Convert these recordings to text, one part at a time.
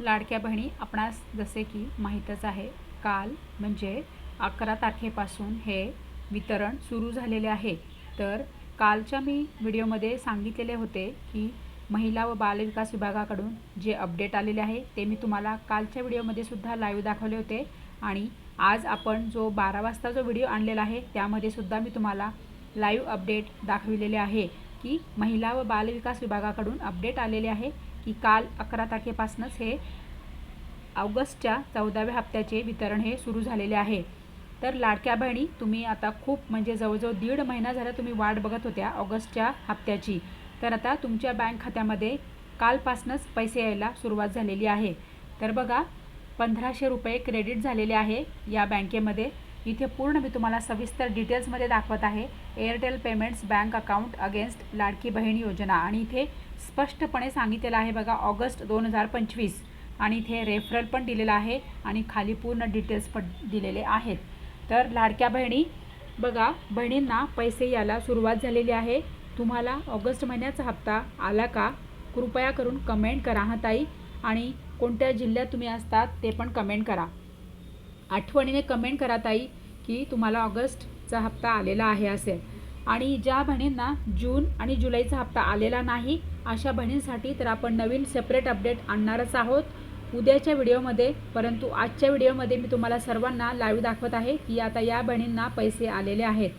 लाडक्या बहिणी आपणास जसे की माहीतच आहे काल म्हणजे अकरा तारखेपासून हे वितरण सुरू झालेले आहे. तर कालच्या मी व्हिडिओमध्ये सांगितलेले होते की महिला व बालविकास विभागाकडून जे अपडेट आलेले आहे ते मी तुम्हाला कालच्या व्हिडिओमध्ये सुद्धा लाईव्ह दाखवले होते. आणि आज आपण जो बारा वाजता जो व्हिडिओ आणलेला आहे त्यामध्ये सुद्धा मी तुम्हाला लाईव्ह अपडेट दाखविलेले आहे की महिला व बालविकास विभागाकडून अपडेट आलेले आहे. की काल अकरा तारखेपासूनच हे ऑगस्टच्या चौदाव्या हप्त्याचे वितरण हे सुरू झालेले आहे. तर लाडक्या बहिणी तुम्ही आता खूप म्हणजे जवळजवळ दीड महिना झाला तुम्ही वाट बघत होत्या ऑगस्टच्या हप्त्याची. तर आता तुमच्या बँक खात्यामध्ये कालपासूनच पैसे यायला सुरुवात झालेली आहे. तर बघा पंधराशे रुपये क्रेडिट झालेले आहे या बँकेमध्ये. इथे पूर्ण मी तुम्हाला सविस्तर डिटेल्समध्ये दाखवत आहे. Airtel payments bank account against Ladki Bahin Yojana. आणि इथे स्पष्टपणे सांगितलेलं आहे बघा ऑगस्ट दोन हजार पंचवीस. आणि इथे रेफरल पण दिलेला आहे आणि खाली पूर्ण डिटेल्स पण दिलेले आहेत. तर लाडक्या बहिणी बघा बहिणींना पैसे यायला सुरुवात झालेली आहे. तुम्हाला ऑगस्ट महिन्याचा हप्ता आला का? कृपया करून कमेंट करा हा ताई. आणि कोणत्या जिल्ह्यात तुम्ही असतात ते पण कमेंट करा. आठवणीने कमेंट करा ताई की तुम्हाला ऑगस्टचा हप्ता आलेला आहे असेल. आणि ज्या बहिणींना जून आणि जुलैचा हप्ता आलेला नाही अशा बहिणींसाठी तर आपण नवीन सेपरेट अपडेट आणणारच आहोत. उद्याच्या व्हिडिओमध्ये परंतु आजच्या व्हिडिओमध्ये मी तुम्हाला सर्वांना लाईव्ह दाखवत आहे की आता या बहिणींना पैसे आलेले आहेत.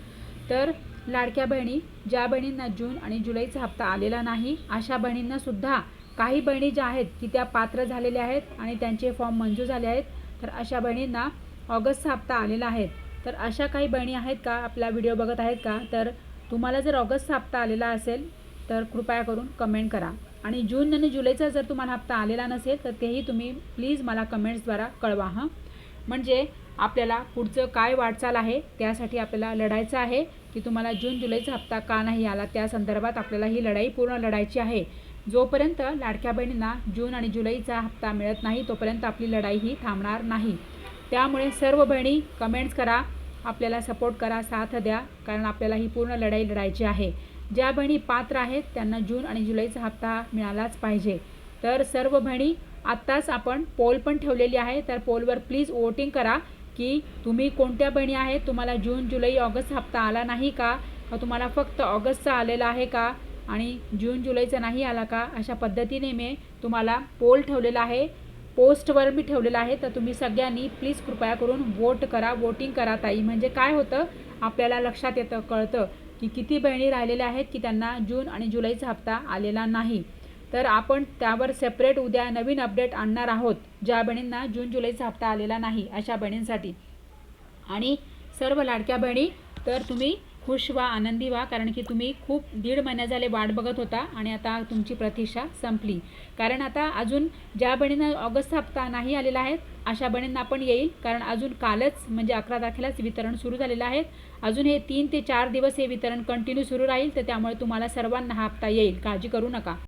तर लाडक्या बहिणी ज्या बहिणींना जून आणि जुलैचा हप्ता आलेला नाही अशा बहिणींनासुद्धा काही बहिणी ज्या आहेत की त्या पात्र झालेल्या आहेत आणि त्यांचे फॉर्म मंजूर झाले आहेत. तर अशा बहिणींना ऑगस्टचा हप्ता आलेला आहे. तर अशा काही बहिणी आहेत का? आपला व्हिडिओ बघत आहेत का? तर तुम्हाला जर ऑगस्ट हप्ता आलेला असेल तर कृपया करून कमेंट करा. आणि जून आणि जुलैचा जर तुम्हाला हप्ता आलेला नसेल तर तेही तुम्ही प्लीज मला कमेंट्सद्वारा कळवा हां. म्हणजे आपल्याला पुढचं काय वाटचाल आहे त्यासाठी आपल्याला लढायचं आहे की तुम्हाला जून जुलैचा हप्ता का नाही आला त्या संदर्भात आपल्याला ही लढाई पूर्ण लढायची आहे. जोपर्यंत लाडक्या बहिणींना जून आणि जुलैचा हप्ता मिळत नाही तोपर्यंत आपली लढाई ही थांबणार नाही. त्यामुळे सर्व बहिणी कमेंट्स करा. आपल्याला सपोर्ट करा साथ द्या कारण आपल्याला ही पूर्ण लढाई लढायची आहे. ज्या बहिणी पात्र आहेत त्यांना जून आणि जुलैचा हप्ता मिळालाच पाहिजे. तर सर्व बहिणी आत्ताच आपण पोल पण ठेवलेली आहे. तर पोलवर प्लीज वोटिंग करा की तुम्ही कोणत्या बहिणी आहेत तुम्हाला जून जुलै ऑगस्ट हप्ता आला नाही का तुम्हाला फक्त ऑगस्टचा आलेला आहे का? आणि जून जुलैचा नाही आला का? अशा पद्धतीने मी तुम्हाला पोल ठेवलेला आहे. पोस्टवर मी ठेवलेलं आहे तर तुम्ही सगळ्यांनी प्लीज कृपया करून वोट करा वोटिंग करा ताई. म्हणजे काय होतं आपल्याला लक्षात येतं कळतं की किती बहिणी राहिलेल्या आहेत की त्यांना जून आणि जुलैचा हप्ता आलेला नाही. तर आपण त्यावर सेपरेट उद्या नवीन अपडेट आणणार आहोत ज्या बहिणींना जून जुलैचा हप्ता आलेला नाही अशा बहिणींसाठी. आणि सर्व लाडक्या बहिणी तर तुम्ही खुश व्हा आनंदी व्हा कारण की तुम्ही खूप दीड महिन्या झाले वाट बघत होता आणि आता तुमची प्रतीक्षा संपली. कारण आता अजून ज्या बहिणींना ऑगस्ट हप्ता नाही आलेला आहे अशा बहिणींना पण येईल कारण अजून कालच म्हणजे अकरा तारखेलाच वितरण सुरू झालेलं आहे. अजून हे तीन ते चार दिवस हे वितरण कंटिन्यू सुरू राहील तर त्यामुळे तुम्हाला सर्वांना हा हप्ता येईल. काळजी करू नका.